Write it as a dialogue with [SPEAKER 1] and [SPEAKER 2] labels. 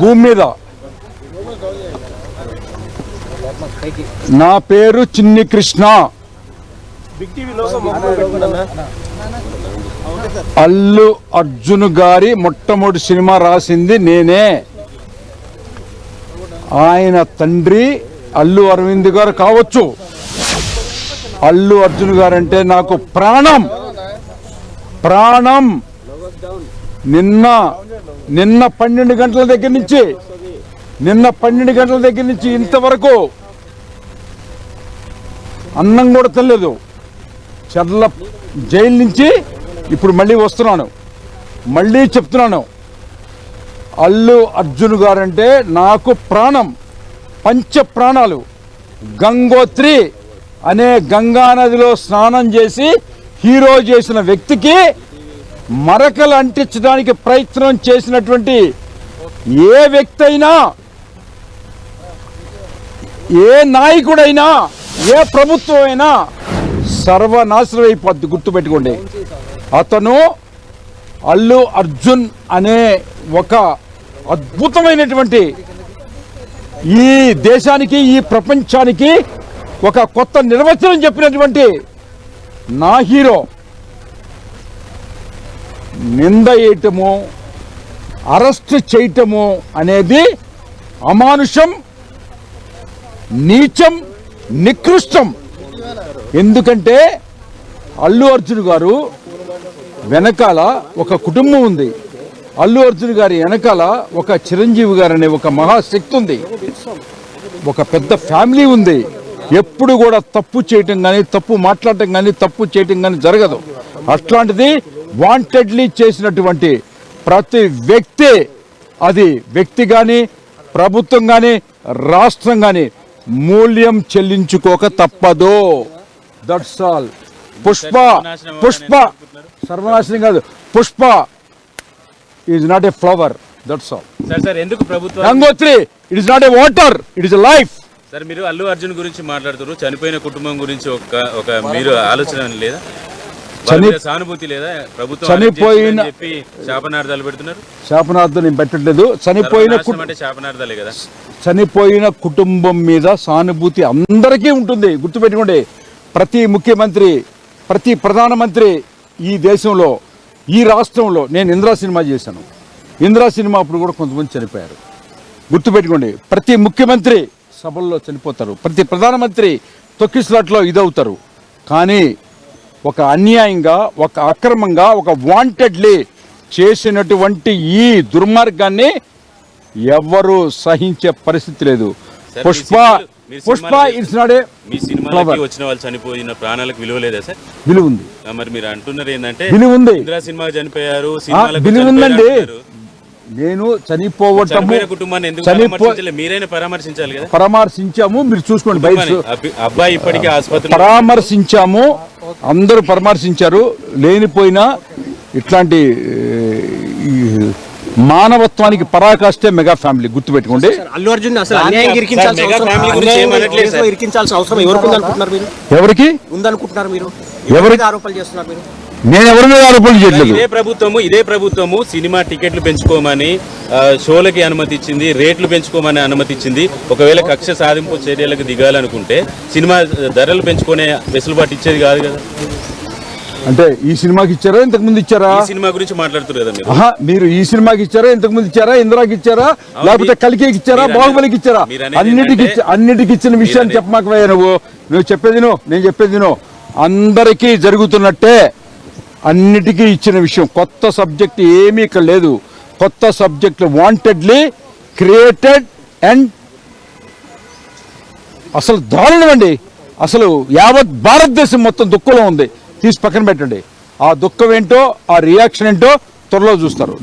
[SPEAKER 1] భూమి మీద నా పేరు చిన్ని కృష్ణ. అల్లు అర్జున్ గారి మొట్టమొదటి సినిమా రాసింది నేనే. ఆయన తండ్రి అల్లు అరవింద్ గారు కావచ్చు. అల్లు అర్జున్ గారు అంటే నాకు ప్రాణం. ప్రాణం. నిన్న నిన్న పన్నెండు గంటల దగ్గర నుంచి నిన్న పన్నెండు గంటల దగ్గర నుంచి ఇంతవరకు అన్నం కూడా తెలియదు చర్ల జైలు నుంచి ఇప్పుడు మళ్ళీ వస్తున్నాను. మళ్ళీ చెప్తున్నాను. అల్లు అర్జున్ గారంటే నాకు ప్రాణం పంచ ప్రాణాలు. గంగోత్రి అనే గంగా నదిలో స్నానం చేసి హీరో చేసిన వ్యక్తికి మరకలు అంటించడానికి ప్రయత్నం చేసినటువంటి ఏ వ్యక్తి అయినా ఏ నాయకుడైనా ఏ ప్రభుత్వం అయినా సర్వనాశనం అయిపోద్ది గుర్తుపెట్టుకోండి. అతను అల్లు అర్జున్ అనే ఒక అద్భుతమైనటువంటి ఈ దేశానికి ఈ ప్రపంచానికి ఒక కొత్త నిర్వచనం చెప్పినటువంటి నా హీరో నింద వేయటము అరెస్ట్ చేయటము అనేది అమానుషం నీచం నికృష్టం. ఎందుకంటే అల్లు అర్జున్ గారు వెనకాల ఒక కుటుంబం ఉంది. అల్లు అర్జున్ గారి వెనకాల ఒక చిరంజీవి గారు అనే ఒక మహాశక్తి ఉంది. ఒక పెద్ద ఫ్యామిలీ ఉంది. ఎప్పుడు కూడా తప్పు చేయటం కానీ తప్పు మాట్లాడటం కానీ తప్పు చేయటం కానీ జరగదు. అట్లాంటిది వాంటెడ్లీ చేసినటువంటి ప్రతి వ్యక్తి అది వ్యక్తి కానీ ప్రభుత్వం కానీ రాష్ట్రం కానీ మూల్యం చెల్లించుకోక తప్పదు. దట్స్ ఆల్ పుష్ప పుష్ప సర్వనాశనం కాదు. Pushpa is not a flower that's all
[SPEAKER 2] sir sir ఎందుకు ప్రభుత్వం
[SPEAKER 1] Gangotri it is not a water it is life
[SPEAKER 2] sir మీరు అల్లు అర్జున్ గురించి మాట్లాడుతున్నారు. చనిపోయిన కుటుంబం గురించి ఒక ఒక మీరు ఆలోచన లేదా? సానుభూతి లేదా? ప్రభుత్వం
[SPEAKER 1] చనిపోయిన-
[SPEAKER 2] చెప్పి శాపనార్థాలు పెడుతున్నారు?
[SPEAKER 1] శాపనార్థం నేను పెట్టట్లేదు. చనిపోయిన
[SPEAKER 2] శాపనార్థాలే కదా.
[SPEAKER 1] చనిపోయిన కుటుంబం మీద సానుభూతి అందరికీ ఉంటుంది. గుర్తుపెట్టుకోండి. ప్రతి ముఖ్యమంత్రి ప్రతి ప్రధానమంత్రి ఈ దేశంలో ఈ రాష్ట్రంలో నేను ఇందిరా సినిమా చేశాను. ఇందిరా సినిమా అప్పుడు కూడా కొంతమంది చనిపోయారు. గుర్తుపెట్టుకోండి. ప్రతి ముఖ్యమంత్రి సభల్లో చనిపోతారు. ప్రతి ప్రధానమంత్రి తొక్కిస్లాట్లో ఇదవుతారు. కానీ ఒక అన్యాయంగా ఒక అక్రమంగా ఒక వాంటెడ్లీ చేసినటువంటి ఈ దుర్మార్గాన్ని ఎవ్వరూ సహించే పరిస్థితి లేదు. Pushpa Pushpa it's not a
[SPEAKER 2] మీ సినిమాలకి వచ్చిన వాళ్ళు చనిపోయిన ప్రాణాలకు విలువ లేదా సార్?
[SPEAKER 1] విలువ ఉంది
[SPEAKER 2] మరి మీరు అంటున్నారు ఏంటంటే
[SPEAKER 1] విలువ ఉంది
[SPEAKER 2] ఇందిరా సినిమా చనిపోయారు
[SPEAKER 1] విలువ ఉందండి. నేను చనిపోవటము
[SPEAKER 2] మీరైనా పరామర్శించాలి కదా.
[SPEAKER 1] పరామర్శించాము మీరు చూసుకోండి బయట
[SPEAKER 2] అబ్బాయి ఇప్పటికీ ఆసుపత్రిలో
[SPEAKER 1] పరామర్శించాము. అందరూ పరామర్శించారు లేనిపోయిన ఇట్లాంటి మానవత్వానికి పరాకాష్టే మెగా ఫ్యామిలీ గుర్తుపెట్టుకోండి.
[SPEAKER 3] అల్లు అర్జున్ ఎవరికి ఉందనుకుంటున్నారు మీరు?
[SPEAKER 1] ఎవరికి?
[SPEAKER 3] ఉందనుకుంటున్నారు మీరు?
[SPEAKER 1] ఎవరి-
[SPEAKER 3] ఎవరికి ఆరోపణలు చేస్తున్నారు మీరు?
[SPEAKER 1] నేను ఎవరి మీద ఆరోపణలు చేయట్లేదు.
[SPEAKER 2] ఇదే ప్రభుత్వము ఇదే ప్రభుత్వము సినిమా టికెట్లు పెంచుకోమని షోలకి అనుమతి ఇచ్చింది రేట్లు పెంచుకోమని అనుమతి ఇచ్చింది ఒకవేళ కక్ష సాధింపు చర్యలకు దిగాలనుకుంటే సినిమా ధరలు పెంచుకునే వెసులుబాటు ఇచ్చేది కాదు కదా.
[SPEAKER 1] అంటే ఈ సినిమాకి ఇచ్చారా? ఇంతకు ముందు ఇచ్చారా?
[SPEAKER 2] ఈ సినిమా గురించి మాట్లాడుతున్నారు కదా మీరు.
[SPEAKER 1] ఈ సినిమాకి ఇచ్చారా? ఇంతకు ముందు ఇచ్చారా? ఇందిరాకి ఇచ్చారా? లేకపోతే కలికేకి ఇచ్చారా? బాహుబలికి ఇచ్చారా? అన్నిటికి అన్నిటికి ఇచ్చిన విషయాన్ని చెప్పమాకవయ్యా నువ్వు. నువ్వు చెప్పేది నువ్వు నేను చెప్పేది నువ్వు అందరికీ జరుగుతున్నట్టే అన్నిటికీ ఇచ్చిన విషయం. కొత్త సబ్జెక్ట్ ఏమీ ఇక్కడ లేదు. కొత్త సబ్జెక్ట్ వాంటెడ్లీ క్రియేటెడ్ అండ్ అసలు దారుణం అండి. అసలు యావత్ భారతదేశం మొత్తం దుఃఖంలో ఉంది. తీసి పక్కన పెట్టండి. ఆ దుఃఖం ఏంటో ఆ రియాక్షన్ ఏంటో త్వరలో చూస్తారు.